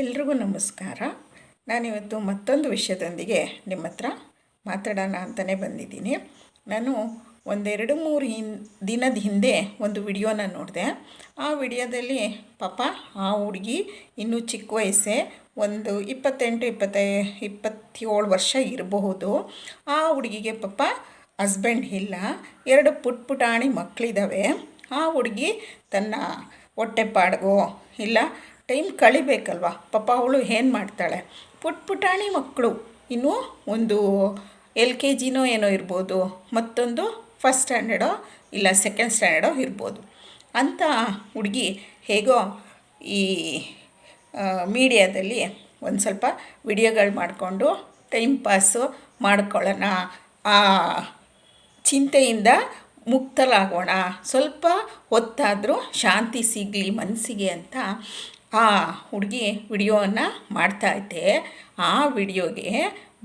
ಎಲ್ರಿಗೂ ನಮಸ್ಕಾರ. ನಾನಿವತ್ತು ಮತ್ತೊಂದು ವಿಷಯದೊಂದಿಗೆ ನಿಮ್ಮ ಹತ್ರ ಮಾತಾಡೋಣ ಅಂತಲೇ ಬಂದಿದ್ದೀನಿ. ನಾನು ಒಂದೆರಡು ಮೂರು ಹಿನ್, ದಿನದ ಹಿಂದೆ ಒಂದು ವಿಡಿಯೋನ ನೋಡಿದೆ. ಆ ವಿಡಿಯೋದಲ್ಲಿ ಪಾಪ ಆ ಹುಡುಗಿ ಇನ್ನೂ ಚಿಕ್ಕ ವಯಸ್ಸೇ ಒಂದು ಇಪ್ಪತ್ತೆಂಟು, ಇಪ್ಪತ್ತೈ, ಇಪ್ಪತ್ತೇಳು ವರ್ಷ ಇರಬಹುದು. ಆ ಹುಡುಗಿಗೆ ಪಾಪ ಹಸ್ಬೆಂಡ್ ಇಲ್ಲ. ಎರಡು ಪುಟ್ ಪುಟಾಣಿ ಮಕ್ಕಳಿದ್ದಾವೆ ಆ ಹುಡುಗಿ ತನ್ನ ಹೊಟ್ಟೆಪಾಡ್ಗೋ ಇಲ್ಲ ಟೈಮ್ ಕಳಿಬೇಕಲ್ವ? ಪಾಪ ಅವಳು ಏನು ಮಾಡ್ತಾಳೆ? ಪುಟ್ ಪುಟಾಣಿ ಮಕ್ಕಳು. ಇನ್ನೂ ಒಂದು ಎಲ್ ಕೆ ಜಿನೋ ಏನೋ ಇರ್ಬೋದು. ಮತ್ತೊಂದು ಫಸ್ಟ್ ಸ್ಟ್ಯಾಂಡರ್ಡೋ ಇಲ್ಲ ಸೆಕೆಂಡ್ ಸ್ಟ್ಯಾಂಡರ್ಡೋ ಇರ್ಬೋದು. ಅಂಥ ಹುಡುಗಿ ಹೇಗೋ ಈ ಮೀಡಿಯಾದಲ್ಲಿ ಒಂದು ಸ್ವಲ್ಪ ವಿಡಿಯೋಗಳು ಮಾಡಿಕೊಂಡು ಟೈಮ್ ಪಾಸು ಮಾಡ್ಕೊಳ್ಳೋಣ. ಆ ಚಿಂತೆಯಿಂದ ಮುಕ್ತರಾಗೋಣ ಸ್ವಲ್ಪ ಹೊತ್ತಾದರೂ ಶಾಂತಿ ಸಿಗಲಿ ಮನಸ್ಸಿಗೆ ಅಂತ ಆ ಹುಡುಗಿ ವಿಡಿಯೋವನ್ನು ಮಾಡ್ತಾಯಿದ್ದೆ ಆ ವಿಡಿಯೋಗೆ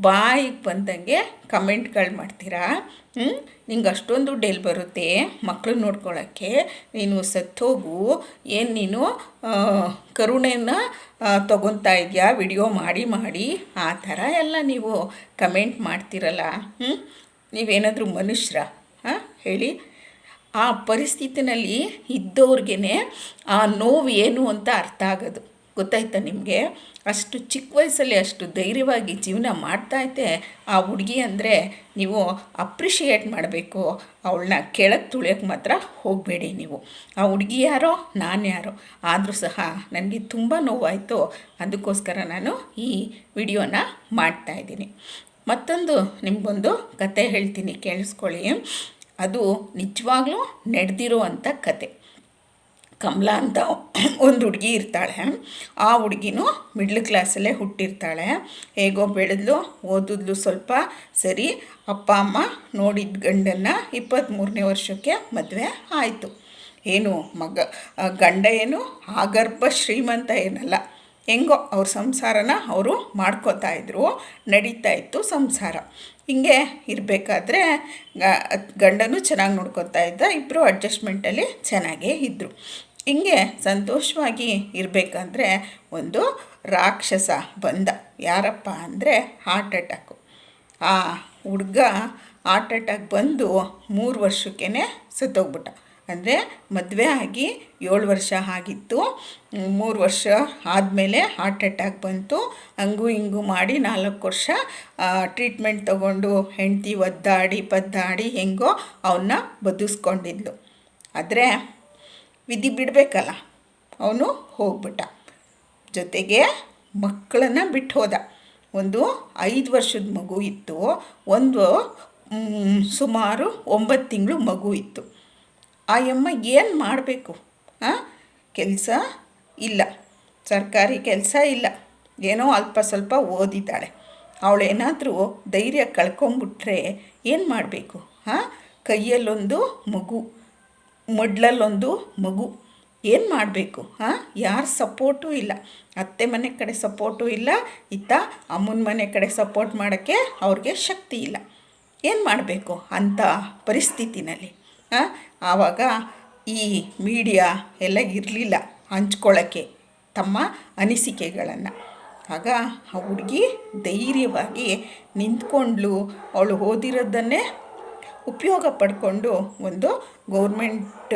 ಬಾಯಿಗೆ ಬಂದಂಗೆ ಕಮೆಂಟ್ಗಳು ಮಾಡ್ತೀರಾ? ನಿಂಗೆ ಅಷ್ಟೊಂದು ದುಡ್ಡು ಬರುತ್ತೆ? ಮಕ್ಕಳು ನೋಡ್ಕೊಳ್ಳೋಕ್ಕೆ ನೀನು ಸತ್ತೋಗು. ಏನು ನೀನು ಕರುಣೆನ ತಗೊತಾ ಇದೆಯಾ? ವಿಡಿಯೋ ಮಾಡಿ ಮಾಡಿ. ಆ ಥರ ಎಲ್ಲ ನೀವು ಕಮೆಂಟ್ ಮಾಡ್ತೀರಲ್ಲ. ಹ್ಞೂ ನೀವೇನಾದರೂ ಮನುಷ್ಯರ, ಹಾಂ, ಹೇಳಿ. ಆ ಪರಿಸ್ಥಿತಿನಲ್ಲಿ ಇದ್ದವ್ರಿಗೇ ಆ ನೋವು ಏನು ಅಂತ ಅರ್ಥ ಆಗೋದು. ಗೊತ್ತಾಯ್ತಾ ನಿಮಗೆ? ಅಷ್ಟು ಚಿಕ್ಕ ವಯಸ್ಸಲ್ಲಿ ಅಷ್ಟು ಧೈರ್ಯವಾಗಿ ಜೀವನ ಮಾಡ್ತಾಯಿದ್ದೆ ಆ ಹುಡುಗಿ ಅಂದರೆ ನೀವು ಅಪ್ರಿಷಿಯೇಟ್ ಮಾಡಬೇಕು. ಅವಳನ್ನ ಕೆಳಗೆ ತುಳಿಯೋಕ್ಕೆ ಮಾತ್ರ ಹೋಗಬೇಡಿ ನೀವು. ಆ ಹುಡುಗಿ ಯಾರೋ, ನಾನು ಯಾರೋ. ಆದರೂ ಸಹ ನನಗೆ ತುಂಬ ನೋವಾಯಿತು. ಅದಕ್ಕೋಸ್ಕರ ನಾನು ಈ ವಿಡಿಯೋನ ಮಾಡ್ತಾಯಿದ್ದೀನಿ ಮತ್ತೊಂದು ನಿಮಗೊಂದು ಕತೆ ಹೇಳ್ತೀನಿ, ಕೇಳಿಸ್ಕೊಳ್ಳಿ. ಅದು ನಿಜವಾಗ್ಲೂ ನಡೆದಿರುವಂಥ ಕತೆ. ಕಮಲಾ ಅಂತ ಒಂದು ಹುಡುಗಿ ಇರ್ತಾಳೆ. ಆ ಹುಡುಗಿನೂ ಮಿಡ್ಲ್ ಕ್ಲಾಸಲ್ಲೇ ಹುಟ್ಟಿರ್ತಾಳೆ. ಹೇಗೋ ಬೆಳೆದ್ಲು, ಓದಿದ್ಲು ಸ್ವಲ್ಪ ಸರಿ. ಅಪ್ಪ, ಅಮ್ಮ ನೋಡಿದ ಗಂಡನ್ನು ಇಪ್ಪತ್ತ್ಮೂರನೇ ವರ್ಷಕ್ಕೆ ಮದುವೆ ಆಯಿತು. ಏನು ಮಗ ಗಂಡ ಏನು ಆಗರ್ಭ ಶ್ರೀಮಂತ ಏನಲ್ಲ. ಹೆಂಗೋ ಅವ್ರ ಸಂಸಾರನ ಅವರು ಮಾಡ್ಕೋತಾ ಇದ್ರು, ನಡೀತಾ ಇತ್ತು ಸಂಸಾರ. ಹಿಂಗೆ ಇರಬೇಕಾದ್ರೆ ಗಂಡನೂ ಚೆನ್ನಾಗಿ ನೋಡ್ಕೊತಾ ಇದ್ದ ಇಬ್ಬರು ಅಡ್ಜಸ್ಟ್ಮೆಂಟಲ್ಲಿ ಚೆನ್ನಾಗೇ ಇದ್ದರು ಹಿಂಗೆ ಸಂತೋಷವಾಗಿ ಇರಬೇಕಂದ್ರೆ ಒಂದು ರಾಕ್ಷಸ ಬಂದ. ಯಾರಪ್ಪ ಅಂದರೆ ಹಾರ್ಟ್ ಅಟ್ಯಾಕು ಆ ಹುಡುಗ ಹಾರ್ಟ್ ಅಟ್ಯಾಕ್ ಬಂದು ಮೂರು ವರ್ಷಕ್ಕೇ ಸತ್ತೋಗ್ಬಿಟ್ಟ. ಅಂದರೆ ಮದುವೆ ಆಗಿ ಏಳು ವರ್ಷ ಆಗಿತ್ತು. ಮೂರು ವರ್ಷ ಆದಮೇಲೆ ಹಾರ್ಟ್ ಅಟ್ಯಾಕ್ ಬಂತು. ಹಂಗು ಹಿಂಗು ಮಾಡಿ ನಾಲ್ಕು ವರ್ಷ ಟ್ರೀಟ್ಮೆಂಟ್ ತಗೊಂಡು ಹೆಂಡತಿ ಒದ್ದಾಡಿ ಪದ್ದಾಡಿ ಹೆಂಗೋ ಅವನ್ನ ಬದುಸ್ಕೊಂಡಿದ್ಲು. ಆದರೆ ವಿಧಿ ಬಿಡಬೇಕಲ್ಲ, ಅವನು ಹೋಗ್ಬಿಟ್ಟ. ಜೊತೆಗೆ ಮಕ್ಕಳನ್ನು ಬಿಟ್ಟು ಹೋದ. ಒಂದು ಐದು ವರ್ಷದ ಮಗು ಇತ್ತು. ಒಂದು ಸುಮಾರು ಒಂಬತ್ತು ತಿಂಗಳು ಮಗು ಇತ್ತು. ಆ ಅಮ್ಮ ಏನು ಮಾಡಬೇಕು? ಹಾಂ ಕೆಲಸ ಇಲ್ಲ. ಸರ್ಕಾರಿ ಕೆಲಸ ಇಲ್ಲ. ಏನೋ ಅಲ್ಪ ಸ್ವಲ್ಪ ಓದಿದ್ದಾಳೆ. ಅವಳೇನಾದರೂ ಧೈರ್ಯ ಕಳ್ಕೊಂಬಿಟ್ರೆ ಏನು ಮಾಡಬೇಕು? ಹಾಂ ಕೈಯಲ್ಲೊಂದು ಮಗು, ಮಡ್ಲಲ್ಲೊಂದು ಮಗು. ಏನು ಮಾಡಬೇಕು? ಹಾಂ ಯಾರ ಸಪೋರ್ಟು ಇಲ್ಲ. ಅತ್ತೆ ಮನೆ ಕಡೆ ಸಪೋರ್ಟು ಇಲ್ಲ. ಇತ್ತ ಅಮ್ಮನ ಮನೆ ಕಡೆ ಸಪೋರ್ಟ್ ಮಾಡೋಕ್ಕೆ ಅವ್ರಿಗೆ ಶಕ್ತಿ ಇಲ್ಲ. ಏನು ಮಾಡಬೇಕು ಅಂಥ ಪರಿಸ್ಥಿತಿನಲ್ಲಿ? ಆವಾಗ ಈ ಮೀಡಿಯಾ ಎಲ್ಲ ಇರಲಿಲ್ಲ ಹಂಚ್ಕೊಳ್ಳೋಕ್ಕೆ ತಮ್ಮ ಅನಿಸಿಕೆಗಳನ್ನು. ಆಗ ಆ ಹುಡುಗಿ ಧೈರ್ಯವಾಗಿ ನಿಂತ್ಕೊಂಡ್ಲು. ಅವಳು ಓದಿರೋದನ್ನೇ ಉಪಯೋಗ ಪಡ್ಕೊಂಡು ಒಂದು ಗೌರ್ಮೆಂಟ್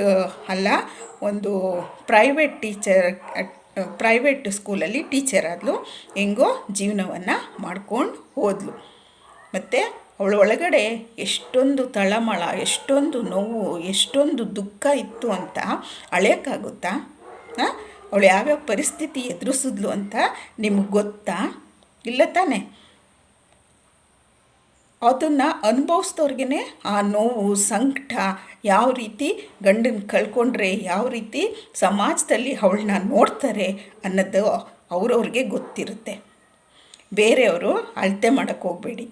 ಅಲ್ಲ, ಒಂದು ಪ್ರೈವೇಟ್ ಟೀಚರ್ ಪ್ರೈವೇಟ್ ಸ್ಕೂಲಲ್ಲಿ ಟೀಚರ್ ಆದಲು. ಹೆಂಗೋ ಜೀವನವನ್ನು ಮಾಡ್ಕೊಂಡು ಹೋದ್ಲು. ಮತ್ತು ಅವಳ ಒಳಗಡೆ ಎಷ್ಟೊಂದು ತಳಮಳ, ಎಷ್ಟೊಂದು ನೋವು, ಎಷ್ಟೊಂದು ದುಃಖ ಇತ್ತು ಅಂತ ಅಳೆಯೋಕ್ಕಾಗುತ್ತಾ? ಹಾಂ? ಅವಳು ಯಾವ್ಯಾವ ಪರಿಸ್ಥಿತಿ ಎದುರಿಸಿದ್ಲು ಅಂತ ನಿಮ್ಗೆ ಗೊತ್ತಾ? ಇಲ್ಲ ತಾನೆ? ಅದನ್ನು ಅನುಭವಿಸ್ದವ್ರಿಗೆ ಆ ನೋವು, ಸಂಕಟ ಯಾವ ರೀತಿ ಗಂಡನ ಕಳ್ಕೊಂಡ್ರೆ, ಯಾವ ರೀತಿ ಸಮಾಜದಲ್ಲಿ ಅವಳನ್ನ ನೋಡ್ತಾರೆ ಅನ್ನೋದು ಅವ್ರವ್ರಿಗೆ ಗೊತ್ತಿರುತ್ತೆ. ಬೇರೆಯವರು ಅಳತೆ ಮಾಡೋಕ್ಕೆ ಹೋಗಬೇಡಿ.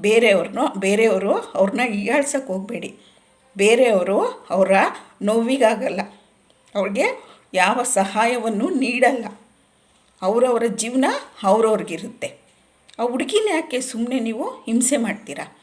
ಬೇರೆಯವ್ರನ್ನ, ಬೇರೆಯವರು ಅವ್ರನ್ನ ಹೀಯಾಳ್ಸೋಕ್ಕೆ ಹೋಗಬೇಡಿ. ಬೇರೆಯವರು ಅವರ ನೋವಿಗಾಗಲ್ಲ. ಅವ್ರಿಗೆ ಯಾವ ಸಹಾಯವನ್ನು ನೀಡಲ್ಲ. ಅವರವರ ಜೀವನ ಅವ್ರವ್ರಿಗಿರುತ್ತೆ. ಆ ಹುಡುಗಿನ ಯಾಕೆ ಸುಮ್ಮನೆ ನೀವು ಹಿಂಸೆ ಮಾಡ್ತೀರಾ?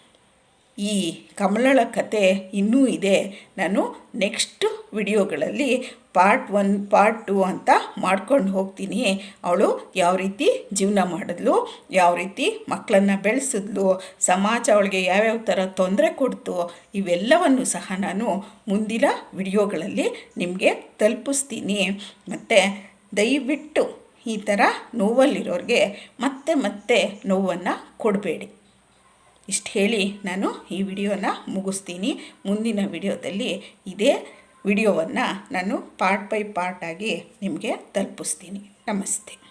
ಈ ಕಮಲಳ ಕತೆ ಇನ್ನೂ ಇದೆ. ನಾನು ನೆಕ್ಸ್ಟ್ ವಿಡಿಯೋಗಳಲ್ಲಿ ಪಾರ್ಟ್ ಒನ್ ಪಾರ್ಟ್ ಟು ಅಂತ ಮಾಡ್ಕೊಂಡು ಹೋಗ್ತೀನಿ. ಅವಳು ಯಾವ ರೀತಿ ಜೀವನ ಮಾಡಿದ್ಲು, ಯಾವ ರೀತಿ ಮಕ್ಕಳನ್ನು ಬೆಳೆಸಿದ್ಲು, ಸಮಾಜ ಅವಳಿಗೆ ಯಾವ್ಯಾವ ಥರ ತೊಂದರೆ ಕೊಡ್ತು, ಇವೆಲ್ಲವನ್ನು ಸಹ ನಾನು ಮುಂದಿನ ವಿಡಿಯೋಗಳಲ್ಲಿ ನಿಮಗೆ ತಲುಪಿಸ್ತೀನಿ. ಮತ್ತು ದಯವಿಟ್ಟು ಈ ಥರ ನೋವಲ್ಲಿರೋರಿಗೆ ಮತ್ತೆ ಮತ್ತೆ ನೋವನ್ನು ಕೊಡಬೇಡಿ. ಇಷ್ಟು ಹೇಳಿ ನಾನು ಈ ವಿಡಿಯೋನ ಮುಗಿಸ್ತೀನಿ. ಮುಂದಿನ ವಿಡಿಯೋದಲ್ಲಿ ಇದೇ ವಿಡಿಯೋವನ್ನು ನಾನು ಪಾರ್ಟ್ ಬೈ ಪಾರ್ಟಾಗಿ ನಿಮಗೆ ತಲುಪಿಸ್ತೀನಿ. ನಮಸ್ತೆ.